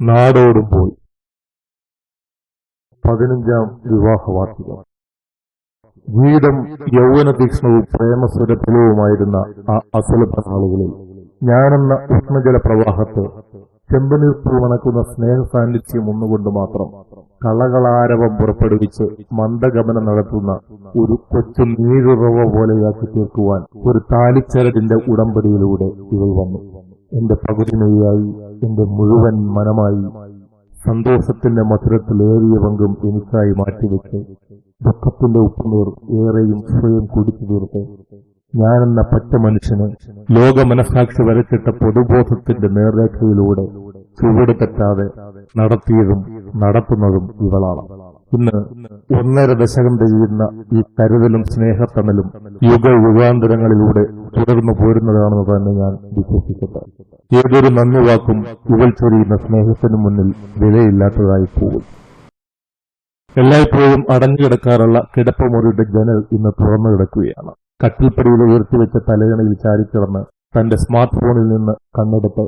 നാടോടുമ്പോൾ പതിനഞ്ചാം വിവാഹ വാർഷികം ജീവിതം യൗവന തീക്ഷ്ണവും പ്രേമസുരഫലവുമായിരുന്ന ആ അസുലഭ നാളുകളിൽ ഞാനെന്ന ഉഷ്ണജല പ്രവാഹത്ത് ചെമ്പനീർ പൂവണക്കുന്ന സ്നേഹ സാന്നിധ്യം ഒന്നുകൊണ്ട് മാത്രം കളകളാരവം പുറപ്പെടുവിച്ച് മന്ദഗമനം നടത്തുന്ന ഒരു കൊച്ചു നീരുറവ പോലെയാക്കി തീർക്കുവാൻ ഒരു താലിച്ചരടിന്റെ ഉടമ്പടിയിലൂടെ ഇവൾ വന്നു. എന്റെ പകുതി എന്റെ മുഴുവൻ മനമായി. സന്തോഷത്തിന്റെ മധുരത്തിലേറിയ പങ്കും എനിക്കായി മാറ്റിവെച്ച് ദുഃഖത്തിന്റെ ഉപ്പുനീർ ഏറെയും സ്വയം കുടിച്ചു തീർത്ത് ഞാനെന്ന പറ്റ മനുഷ്യന് ലോക മനസാക്ഷി വരച്ചിട്ട പൊതുബോധത്തിന്റെ നേർരേഖയിലൂടെ ചുവട് തെറ്റാതെ നടത്തിയതും നടത്തുന്നതും ഇവളാണ്. ഇന്ന് ഒന്നര ദശകം തികയുന്ന ഈ കരുതലും സ്നേഹത്തണലും യുഗ യുഗാന്തരങ്ങളിലൂടെ തുടർന്നു പോരുന്നതാണെന്ന് തന്നെ ഞാൻ വിശ്വസിക്കട്ടെ. ഏതൊരു നന്ദി വാക്കും ഇവൾ ചൊരിയുന്ന സ്നേഹത്തിനു മുന്നിൽ വിലയില്ലാത്തതായി പോകും. എല്ലായ്പ്പോഴും അടഞ്ഞുകിടക്കാറുള്ള കിടപ്പമുറിയുടെ ജനൽ ഇന്ന് തുറന്നു കിടക്കുകയാണ്. കട്ടിൽപ്പടിയിൽ ഉയർത്തിവെച്ച തലയണയിൽ ചാരിക്കിടന്ന് തന്റെ സ്മാർട്ട് ഫോണിൽ നിന്ന് കണ്ണെടുത്ത്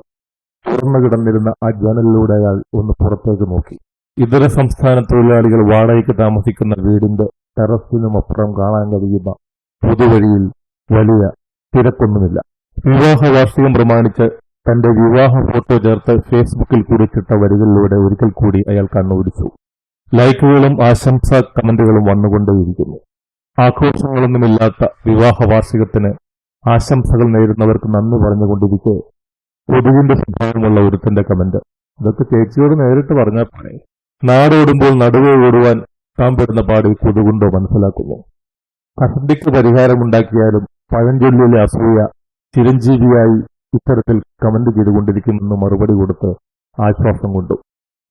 തുറന്നു കിടന്നിരുന്ന ആ ജനലിലൂടെ അയാൾ ഒന്ന് പുറത്തേക്ക് നോക്കി. ഇതര സംസ്ഥാന തൊഴിലാളികൾ വാടകയ്ക്ക് താമസിക്കുന്ന വീടിന്റെ ടെറസിനുമപ്പുറം കാണാൻ കഴിയുന്ന പൊതുവഴിയിൽ വലിയ തിരക്കൊന്നുമില്ല. വിവാഹ വാർഷികം പ്രമാണിച്ച് തന്റെ വിവാഹ ഫോട്ടോ ചേർത്ത് ഫേസ്ബുക്കിൽ കുറിച്ചിട്ട വരികളിലൂടെ ഒരിക്കൽ കൂടി അയാൾ കണ്ണുപിടിച്ചു ലൈക്കുകളും ആശംസാ കമന്റുകളും വന്നുകൊണ്ടേയിരിക്കുന്നു. ആഘോഷങ്ങളൊന്നുമില്ലാത്ത വിവാഹ വാർഷികത്തിന് ആശംസകൾ നേരുന്നവർക്ക് നന്ദി പറഞ്ഞുകൊണ്ടിരിക്കെ കൊതുകിന്റെ സ്വഭാവമുള്ള ഒരുത്തന്റെ കമന്റ്. ഇതൊക്കെ ചേച്ചിയോട് നേരിട്ട് പറഞ്ഞാൽ പറയും നാടോടുമ്പോൾ നടുവേ ഓടുവാൻ താൻ പെടുന്ന പാടി കൊതുകുണ്ടോ മനസ്സിലാക്കുന്നു. കസന്തിക്ക് പരിഹാരമുണ്ടാക്കിയാലും പഴഞ്ചൊല്ലിലെ അസൂയ ചിരഞ്ജീവിയായി ഇത്തരത്തിൽ കമന്റ് ചെയ്തുകൊണ്ടിരിക്കുമെന്ന് മറുപടി കൊടുത്ത് ആശ്വാസം കൊണ്ടു.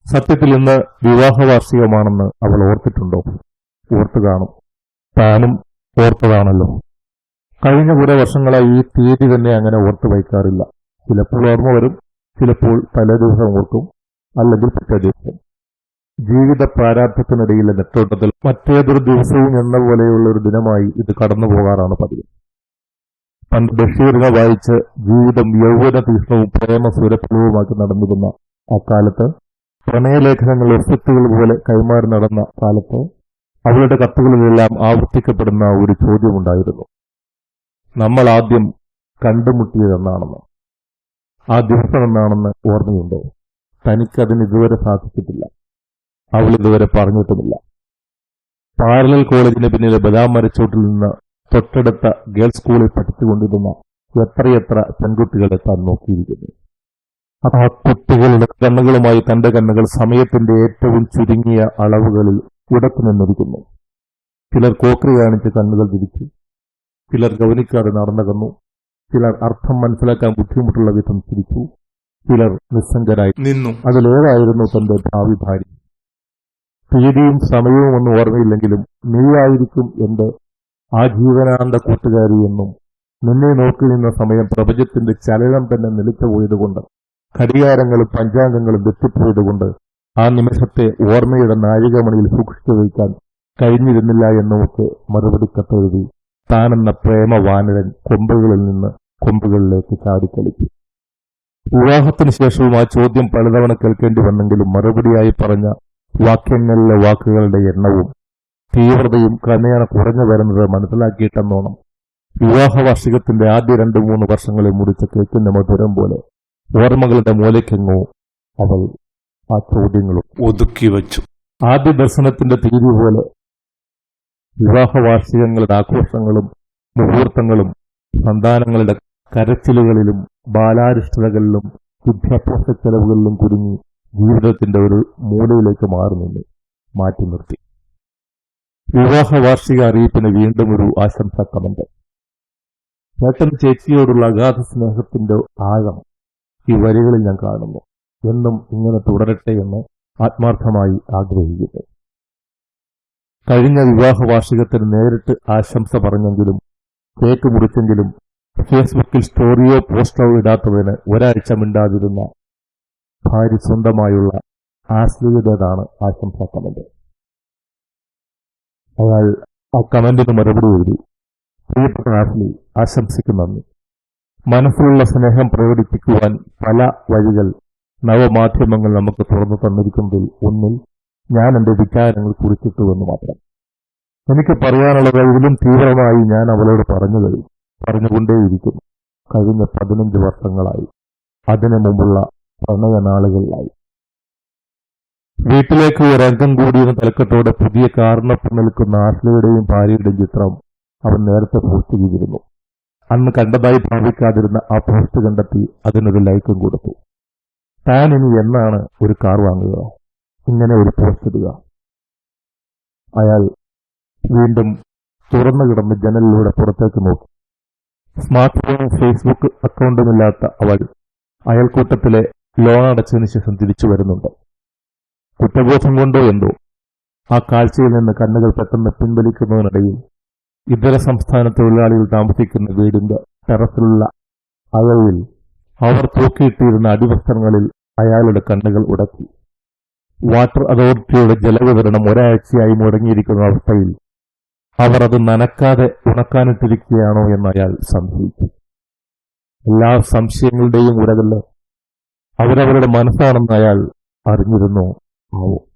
സത്യത്തിൽ ഇന്ന് വിവാഹവാർഷികമാണെന്ന് അവൾ ഓർത്തിട്ടുണ്ടോ? ഓർത്തു കാണും. താനും ഓർത്തതാണല്ലോ. കഴിഞ്ഞ കുറെ വർഷങ്ങളായി ഈ തീയതി തന്നെ അങ്ങനെ ഓർത്തു വയ്ക്കാറില്ല. ചിലപ്പോൾ ഓർമ്മ വരും ചിലപ്പോൾ തലേ ദിവസം ഓർക്കും അല്ലെങ്കിൽ പിറ്റേ ദിവസം. ജീവിത പ്രാരാബ്ധത്തിനിടയിലെ നെട്ടോട്ടത്തിൽ മറ്റേതൊരു ദിവസവും എന്ന പോലെയുള്ള ഒരു ദിനമായി ഇത് കടന്നു പോകാറാണ് പതിവ്. പണ്ട് ബഷീറിനെ വായിച്ച് ജീവിതം യൗവന തീഷ്ണവും പ്രേമ സുരഫലവുമാക്കി നടന്നിരുന്ന അക്കാലത്ത് പ്രണയലേഖനങ്ങൾ ഒസ്യത്തുകൾ പോലെ കൈമാറി നടന്ന കാലത്ത് അവരുടെ കത്തുകളിലെല്ലാം ആവർത്തിക്കപ്പെടുന്ന ഒരു ചോദ്യമുണ്ടായിരുന്നു. നമ്മൾ ആദ്യം കണ്ടുമുട്ടിയതെന്നാണെന്ന്. ആ ദിവസം എന്നാണെന്ന് ഓർമ്മയുണ്ടോ? തനിക്കതിന് ഇതുവരെ സാധിച്ചിട്ടില്ല. അവൾ പറഞ്ഞിട്ടുമില്ല. പാരലൽ കോളേജിന് പിന്നിലെ ബദാം മരച്ചോട്ടിൽ നിന്ന് തൊട്ടടുത്ത ഗേൾസ് സ്കൂളിൽ പഠിച്ചുകൊണ്ടിരുന്ന എത്രയെത്ര പെൺകുട്ടികളെ താൻ നോക്കിയിരിക്കുന്നു? ആ കുട്ടികളുടെ കണ്ണുകളുമായി തന്റെ കണ്ണുകൾ സമയത്തിന്റെ ഏറ്റവും ചുരുങ്ങിയ അളവുകളിൽ ഉടക്കു നിന്നിരിക്കുന്നു. ചിലർ കോക്രി കാണിച്ച് കണ്ണുകൾ തിരിച്ചു. ചിലർ ഗൗനിക്കാതെ നടന്നകന്നു ചിലർ അർത്ഥം മനസ്സിലാക്കാൻ ബുദ്ധിമുട്ടുള്ള വിധം ചിരിച്ചു. ചിലർ നിസ്സംഗരായി നിന്നു. അതിലേതായിരുന്നു തന്റെ ഭാവി ഭാര്യ? തീയതിയും സമയവും ഒന്നും ഓർമ്മയില്ലെങ്കിലും നീയായിരിക്കും എന്റെ ആജീവനാന്ത കൂട്ടുകാരി എന്നും നിന്നെ നോക്കി നിന്ന സമയം പ്രപഞ്ചത്തിന്റെ ചലനം തന്നെ നിലച്ചു പോയതുകൊണ്ട് ഘടികാരങ്ങളും പഞ്ചാംഗങ്ങളും വെട്ടിപ്പോയതുകൊണ്ട് ആ നിമിഷത്തെ ഓർമ്മയുടെ നാഴികമണിയിൽ സൂക്ഷിച്ചു വയ്ക്കാൻ കഴിഞ്ഞിരുന്നില്ല എന്നുമൊക്കെ മറുപടി കത്തെഴുതി താനെന്ന പ്രേമവാനരൻ കൊമ്പുകളിൽ നിന്ന് കൊമ്പുകളിലേക്ക് ചാടിക്കളിച്ചു വിവാഹത്തിന് ശേഷവും ആ ചോദ്യം പലതവണ കേൾക്കേണ്ടി വന്നെങ്കിലും മറുപടിയായി പറഞ്ഞ വാക്യങ്ങളിലെ വാക്കുകളുടെ എണ്ണവും തീവ്രതയും ക്രമേണ കുറഞ്ഞു വരുന്നത് മനസ്സിലാക്കിയിട്ടെന്നോണം. വിവാഹ വാർഷികത്തിന്റെ ആദ്യ രണ്ടു മൂന്ന് വർഷങ്ങളിൽ മുറിച്ച കേക്കിന്റെ മധുരം പോലെ ഓർമ്മകളുടെ മൂലയ്ക്കെങ്ങോ അവൾ ആ ചോദ്യങ്ങളും ഒതുക്കി വച്ചു. ആദ്യ ദർശനത്തിന്റെ തീരു പോലെ വിവാഹ വാർഷികങ്ങളുടെ ആഘോഷങ്ങളും മുഹൂർത്തങ്ങളും സന്താനങ്ങളുടെ കരച്ചിലുകളിലും ബാലാരിഷ്ടതകളിലും വിദ്യാഭ്യാസ ചെലവുകളിലും കുടുങ്ങി ജീവിതത്തിന്റെ ഒരു മൂലയിലേക്ക് മാറി നിന്ന് മാറ്റി നിർത്തി. വിവാഹ വാർഷിക അറിയിപ്പിന് വീണ്ടും ഒരു ആശംസ കമന്റ് ചേട്ടൻ ചേച്ചിയോടുള്ള അഗാധ സ്നേഹത്തിന്റെ ആഴം ഈ വരികളിൽ ഞാൻ കാണുന്നു. എന്നും ഇങ്ങനെ തുടരട്ടെ എന്ന് ആത്മാർത്ഥമായി ആഗ്രഹിക്കുന്നു. കഴിഞ്ഞ വിവാഹ വാർഷികത്തിന് നേരിട്ട് ആശംസ പറഞ്ഞെങ്കിലും കേക്ക് മുറിച്ചെങ്കിലും ഫേസ്ബുക്കിൽ സ്റ്റോറിയോ പോസ്റ്റോ ഇടാത്തതിന് ഒരാഴ്ച മിണ്ടാതിരുന്ന ഭാര്യ സ്വന്തമായുള്ള ആശ്ലീയതാണ് ആശംസാ കമന്റ് അയാൾ ആ കമന്റിന് മറുപടി എഴുതി. പ്രിയപ്പെട്ട ആശ്ലി ആശംസയ്ക്ക് നന്ദി. മനസ്സിലുള്ള സ്നേഹം പ്രകടിപ്പിക്കുവാൻ പല വഴികൾ നവമാധ്യമങ്ങൾ നമുക്ക് തുറന്നു തന്നിരിക്കുന്നതിൽ ഒന്നിൽ ഞാൻ എന്റെ വിചാരങ്ങൾ കുറിച്ചിട്ടുവെന്ന് മാത്രം. എനിക്ക് പറയാനുള്ളത് ഇതിലും തീവ്രമായി ഞാൻ അവളോട് പറഞ്ഞു കഴിഞ്ഞു പറഞ്ഞുകൊണ്ടേയിരിക്കുന്നു. കഴിഞ്ഞ പതിനഞ്ച് വർഷങ്ങളായി. അതിനു മുമ്പുള്ള പ്രണയനാളുകളിലായി. വീട്ടിലേക്ക് ഒരംഗം കൂടിയെന്ന തലക്കെട്ടോടെ പുതിയ കാറിനൊപ്പം നിൽക്കുന്ന ആശ്ലയുടെയും ഭാര്യയുടെയും ചിത്രം അവൻ നേരത്തെ പോസ്റ്റ് ചെയ്തിരുന്നു. അന്ന് കണ്ടതായി ഭാവിക്കാതിരുന്ന ആ പോസ്റ്റ് കണ്ടെത്തി അതിനൊരു ലൈക്കും കൊടുത്തു. താൻ ഇനി എന്നാണ് ഒരു കാർ വാങ്ങുക? ഇങ്ങനെ ഒരു പോസ്റ്റ് ഇടുക. അയാൾ വീണ്ടും തുറന്നു കിടന്ന് ജനലിലൂടെ പുറത്തേക്ക് നോക്കി. സ്മാർട്ട് ഫോണും ഫേസ്ബുക്ക് അക്കൗണ്ടുമില്ലാത്ത അവൾ അയൽക്കൂട്ടത്തിലെ ലോൺ അടച്ചതിന് ശേഷം തിരിച്ചു വരുന്നുണ്ട്. കുറ്റബോധം കൊണ്ടോ എന്തോ. ആ കാഴ്ചയിൽ നിന്ന് കണ്ണുകൾ പെട്ടെന്ന് പിൻവലിക്കുന്നതിനിടയിൽ ഇതര സംസ്ഥാന തൊഴിലാളികൾ താമസിക്കുന്ന വീടിന്റെ ടെറസിലുള്ള അകവിൽ അവർ തൂക്കിയിട്ടിരുന്ന അടിവസ്ത്രങ്ങളിൽ അയാളുടെ കണ്ണുകൾ ഉടക്കി. വാട്ടർ അതോറിറ്റിയുടെ ജലവിതരണം ഒരാഴ്ചയായി മുടങ്ങിയിരിക്കുന്ന അവസ്ഥയിൽ അവർ അത് നനക്കാതെ ഉണക്കാനിട്ടിരിക്കുകയാണോ എന്ന് അയാൾ സംശയിച്ചു. എല്ലാ സംശയങ്ങളുടെയും ഉരകല്ല് അവരവരുടെ മനസ്സാണെന്ന് അയാൾ അറിഞ്ഞിരുന്നു. out